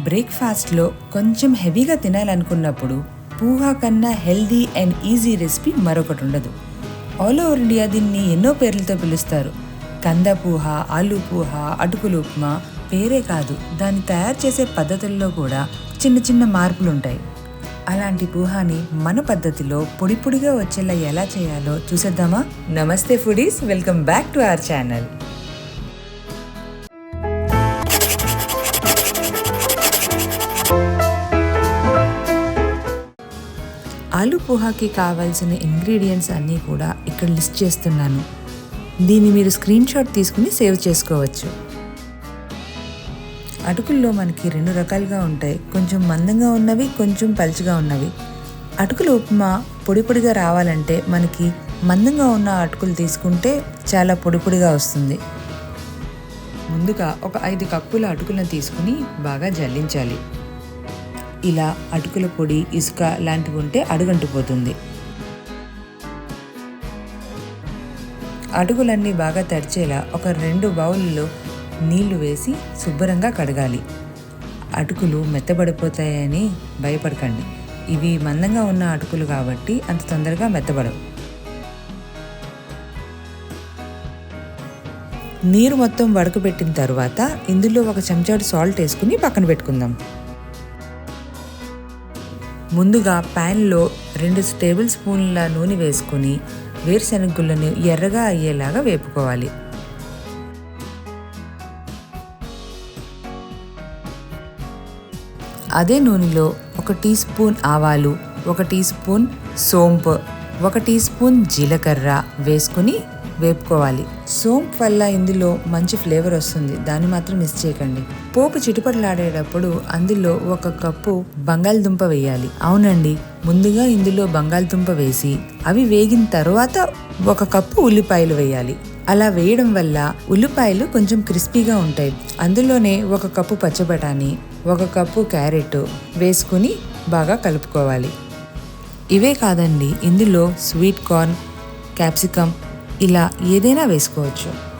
బ్రేక్ఫాస్ట్లో కొంచెం హెవీగా తినాలనుకున్నప్పుడు పూహా కన్నా హెల్దీ అండ్ ఈజీ రెసిపీ మరొకటి ఉండదు. ఆల్ ఓవర్ ఇండియా దీన్ని ఎన్నో పేర్లతో పిలుస్తారు. కంద పూహ ఆలు పూహ అటుకులు ఉప్మా పేరే కాదు. దాన్ని తయారు చేసే పద్ధతుల్లో కూడా చిన్న చిన్న మార్పులు ఉంటాయి. అలాంటి పూహాని మన పద్ధతిలో పొడి పొడిగా వచ్చేలా ఎలా చేయాలో చూసేద్దామా? నమస్తే foodies welcome back to our channel. ఆలు పోహాకి కావాల్సిన ఇంగ్రీడియంట్స్ అన్నీ కూడా ఇక్కడ లిస్ట్ చేస్తున్నాను. దీన్ని మీరు స్క్రీన్ షాట్ తీసుకుని సేవ్ చేసుకోవచ్చు. అటుకుల్లో మనకి రెండు రకాలుగా ఉంటాయి. కొంచెం మందంగా ఉన్నవి కొంచెం పలుచగా ఉన్నవి. అటుకుల ఉప్మా పొడి పొడిగా రావాలంటే మనకి మందంగా ఉన్న అటుకులు తీసుకుంటే చాలా పొడి పొడిగా వస్తుంది. ముందుగా ఒక ఐదు కప్పుల అటుకులను తీసుకుని బాగా జల్లించాలి. ఇలా అటుకుల పొడి ఇసుక లాంటివి ఉంటే అడుగంటిపోతుంది అటుకులన్నీ బాగా తడిచేలా ఒక రెండు బౌల్లో నీళ్ళు వేసి శుభ్రంగా కడగాలి. అటుకులు మెత్తబడిపోతాయని భయపడకండి. ఇవి మందంగా ఉన్న అటుకులు కాబట్టి అంత తొందరగా మెత్తబడవు. నీరు మొత్తం వడకబెట్టిన తర్వాత ఇందులో ఒక చెంచాడు సాల్ట్ వేసుకుని పక్కన పెట్టుకుందాం. ముందుగా ప్యాన్లో రెండు టేబుల్ స్పూన్ల నూనె వేసుకుని వేరుశనగ గుళ్ళను ఎర్రగా అయ్యేలాగా వేపుకోవాలి. అదే నూనెలో ఒక టీ స్పూన్ ఆవాలు ఒక టీ స్పూన్ సోంపు ఒక టీ స్పూన్ జీలకర్ర వేసుకుని వేపుకోవాలి. సోంపు వల్ల ఇందులో మంచి ఫ్లేవర్ వస్తుంది. దాన్ని మాత్రం మిస్ చేయకండి. పోపు చిటుపట్లాడేటప్పుడు అందులో ఒక కప్పు బంగాళదుంప వేయాలి. అవునండి ముందుగా ఇందులో బంగాళదుంప వేసి అవి వేగిన తర్వాత ఒక కప్పు ఉల్లిపాయలు వేయాలి. అలా వేయడం వల్ల ఉల్లిపాయలు కొంచెం క్రిస్పీగా ఉంటాయి. అందులోనే ఒక కప్పు పచ్చబటాని ఒక కప్పు క్యారెట్ వేసుకుని బాగా కలుపుకోవాలి. ఇవే కాదండి ఇందులో స్వీట్ కార్న్ క్యాప్సికమ్ ఇలా ఏదైనా వేసుకోవచ్చు.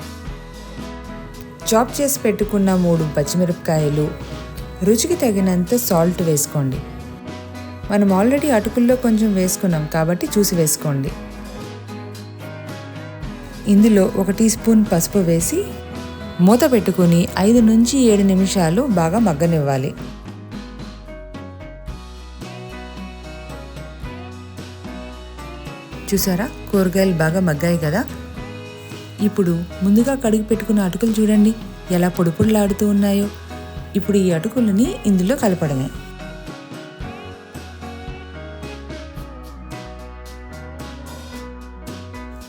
చాప్ చేసి పెట్టుకున్న మూడు పచ్చిమిరపకాయలు. రుచికి తగినంత సాల్ట్ వేసుకోండి. మనం ఆల్రెడీ అటుకుల్లో కొంచెం వేసుకున్నాం కాబట్టి చూసి వేసుకోండి. ఇందులో ఒక టీ స్పూన్ పసుపు వేసి మూత పెట్టుకుని ఐదు నుంచి ఏడు నిమిషాలు బాగా మగ్గనివ్వాలి. చూసారా? కూరగాయలు బాగా మగ్గాయి కదా? ఇప్పుడు ముందుగా కడిగి పెట్టుకున్న అటుకులు చూడండి. ఎలా పొడి ఉన్నాయో. ఇప్పుడు ఈ అటుకులని ఇందులో కలపడమే.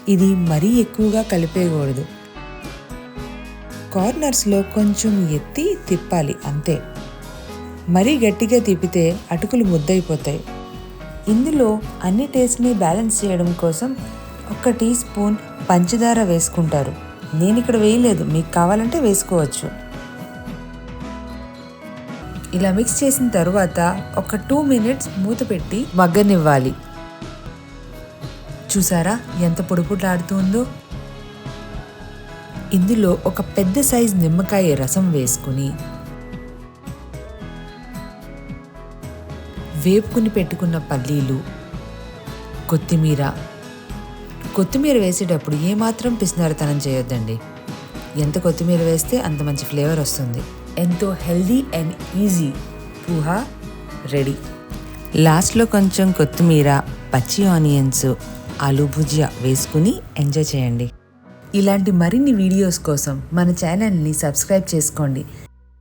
ఇది మరీ ఎక్కువగా కలిపేయకూడదు. కార్నర్స్లో కొంచెం ఎత్తి తిప్పాలి అంతే. మరీ గట్టిగా తిప్పితే అటుకులు ముద్దయిపోతాయి. ఇందులో అన్ని టేస్ట్ని బ్యాలెన్స్ చేయడం కోసం ఒక టీ స్పూన్ పంచదార వేసుకుంటారు. నేను ఇక్కడ వేయలేదు మీకు కావాలంటే వేసుకోవచ్చు. ఇలా మిక్స్ చేసిన తర్వాత ఒక టూ మినిట్స్ మూత పెట్టి మగ్గనివ్వాలి. చూసారా ఎంత పొడుపుట్లాడుతుందో? ఇందులో ఒక పెద్ద సైజ్ నిమ్మకాయ రసం వేసుకుని వేపుకుని పెట్టుకున్న పల్లీలు కొత్తిమీర కొత్తిమీర వేసేటప్పుడు ఏమాత్రం పిసినారతనం చేయొద్దండి. ఎంత కొత్తిమీర వేస్తే అంత మంచి ఫ్లేవర్ వస్తుంది. ఎంతో healthy and easy poha ready. లాస్ట్లో కొంచెం కొత్తిమీర పచ్చి ఆనియన్స్ ఆలూ భుజియా వేసుకుని ఎంజాయ్ చేయండి. ఇలాంటి మరిన్ని వీడియోస్ కోసం మన ఛానల్ని సబ్స్క్రైబ్ చేసుకోండి.